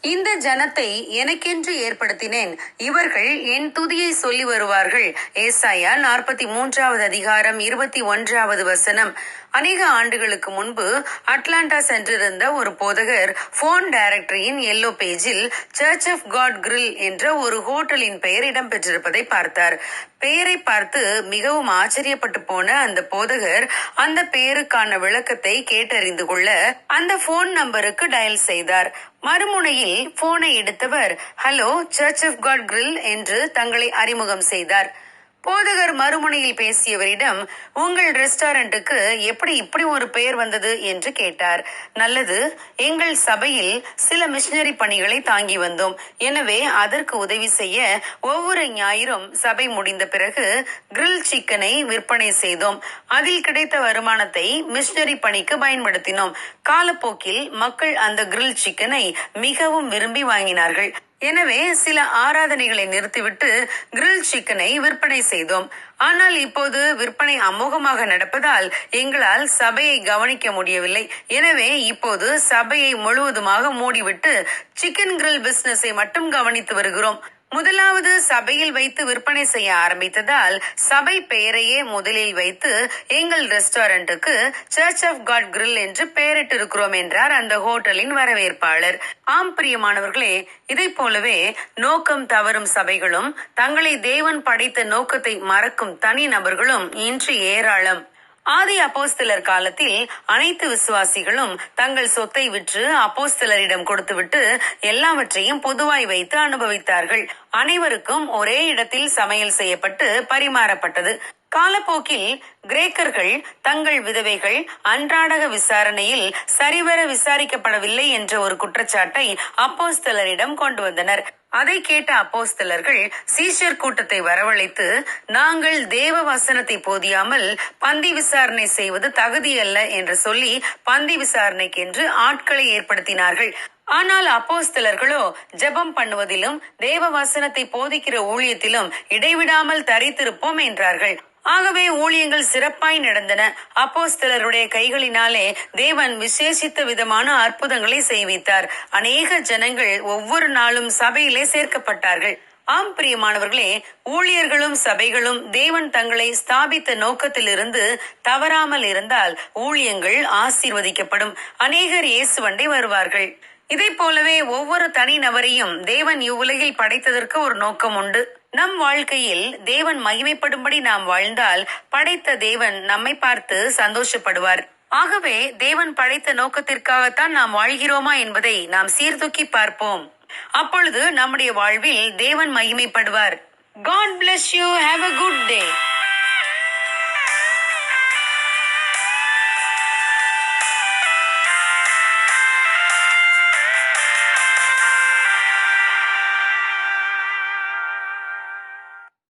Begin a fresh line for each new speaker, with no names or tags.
இந்த ஜனத்தை எனக்கென்று ஏற்படுத்தினேன். இவர்கள் என் துதியை சொல்லி வருவார்கள். ஏசாயா நாற்பத்தி மூன்றாவது அதிகாரம் இருபத்தி ஒன்றாவது வசனம். அநேக ஆண்டுகளுக்கு முன்பு அட்லாண்டா சென்றிருந்த ஒரு போதகர் போன் டைரக்டரியின் எல்லோ பேஜில் சர்ச் ஆஃப் காட் கிரில் என்ற ஒரு ஹோட்டலின் பெயர் இடம்பெற்றிருப்பதை பார்த்தார். பெயரை பார்த்து மிகவும் ஆச்சரியப்பட்டு போன அந்த போதகர் அந்த பெயருக்கான விளக்கத்தை கேட்டறிந்து கொள்ள அந்த போன் நம்பருக்கு டயல் செய்தார். மறுமுனையில் போனை எடுத்தவர் hello Church of God Grill என்று தங்களை அறிமுகம் செய்தார். போதகர் மறுமுனையில் பேசியவரிடம் உங்கள் ரெஸ்டாரண்ட்டுக்கு எப்படி இப்படி ஒரு பெயர் வந்தது? என்று கேட்டார். நல்லது எங்கள் சபையில் சில மிஷினரி பணிகளை தாங்கி வந்தோம். எனவே அதற்கு உதவி செய்ய ஒவ்வொரு ஞாயிறும் சபை முடிந்த பிறகு கிரில் சிக்கனை விற்பனை செய்தோம். அதில் கிடைத்த வருமானத்தை மிஷினரி பணிக்கு பயன்படுத்தினோம். காலப்போக்கில் மக்கள் அந்த கிரில் சிக்கனை மிகவும் விரும்பி வாங்கினார்கள். எனவே சில ஆராதனைகளை நிறுத்திவிட்டு கிரில் சிக்கனை விற்பனை செய்தோம். ஆனால் இப்போது விற்பனை அமோகமாக நடப்பதால் எங்களால் சபையை கவனிக்க முடியவில்லை. எனவே இப்போது சபையை முழுவதுமாக மூடிவிட்டு சிக்கன் கிரில் பிசினஸை மட்டும் கவனித்து வருகிறோம். முதலாவது சபையில் வைத்து விற்பனை செய்ய ஆரம்பித்ததால் சபை பெயரையே முதலில் வைத்து எங்கள் ரெஸ்டாரண்ட்டுக்கு சர்ச் ஆஃப் காட் கிரில் என்று பெயரிட்டு இருக்கிறோம் என்றார் அந்த ஹோட்டலின் வரவேற்பாளர். ஆம் பிரியமானவர்களே இதை போலவே நோக்கம் தவறும் சபைகளும் தங்களை தேவன் படைத்த நோக்கத்தை மறக்கும் தனி நபர்களும் இன்று ஏராளம். ஆதி அப்போஸ்தலர் காலத்தில் அனைத்து விசுவாசிகளும் தங்கள் சொத்தை விற்று அப்போஸ்தலரிடம் கொடுத்துவிட்டு எல்லாவற்றையும் பொதுவாய் வைத்து அனுபவித்தார்கள். அனைவருக்கும் ஒரே இடத்தில் சமையல் செய்யப்பட்டு பரிமாறப்பட்டது. காலப்போக்கில் கிரேக்கர்கள் தங்கள் விதவைகள் அன்றாடக விசாரணையில் சரிவர விசாரிக்கப்படவில்லை என்ற ஒரு குற்றச்சாட்டை அப்போஸ்தலரிடம் கொண்டு வந்தனர். அதை கேட்ட அப்போஸ்தலர்கள் சீஷர் கூட்டத்தை வரவழைத்து நாங்கள் தேவ வசனத்தை போதியாமல் பந்தி விசாரணை செய்வது தகுதியல்ல என்று சொல்லி பந்தி விசாரணைக்கென்று ஆட்களை ஏற்படுத்தினார்கள். ஆனால் அப்போஸ்தலர்களோ ஜெபம் பண்ணுவதிலும் தேவ வசனத்தை போதிக்கிற ஊழியத்திலும் இடைவிடாமல் தரித்திருப்போம் என்றார்கள். ஆகவே ஊழியங்கள் சிறப்பாய் நடந்தன. அப்போஸ்தலருடைய கைகளினாலே தேவன் விசேஷித்த விதமான அற்புதங்களை செய்வித்தார். அநேக ஜனங்கள் ஒவ்வொரு நாளும் சபையிலே சேர்க்கப்பட்டார்கள். ஆம் பிரியமானவர்களே ஊழியர்களும் சபைகளும் தேவன் தங்களை ஸ்தாபித்த நோக்கத்திலிருந்து தவறாமல் இருந்தால் ஊழியங்கள் ஆசீர்வதிக்கப்படும். அநேகர் இயேசுவண்டை வருவார்கள். இதை போலவே ஒவ்வொரு தனி நபரையும் தேவன் இவ்வுலகில் படைத்ததற்கு ஒரு நோக்கம் உண்டு. நம் வாழ்க்கையில் தேவன் மகிமைப்படும்படி நாம் வாழ்ந்தால் படைத்த தேவன் நம்மை பார்த்து சந்தோஷப்படுவார். ஆகவே தேவன் படைத்த நோக்கத்திற்காகத்தான் நாம் வாழ்கிறோமா என்பதை நாம் சீர்தூக்கி பார்ப்போம். அப்பொழுது நம்முடைய வாழ்வில் தேவன் மகிமைப்படுவார். God bless you have a good day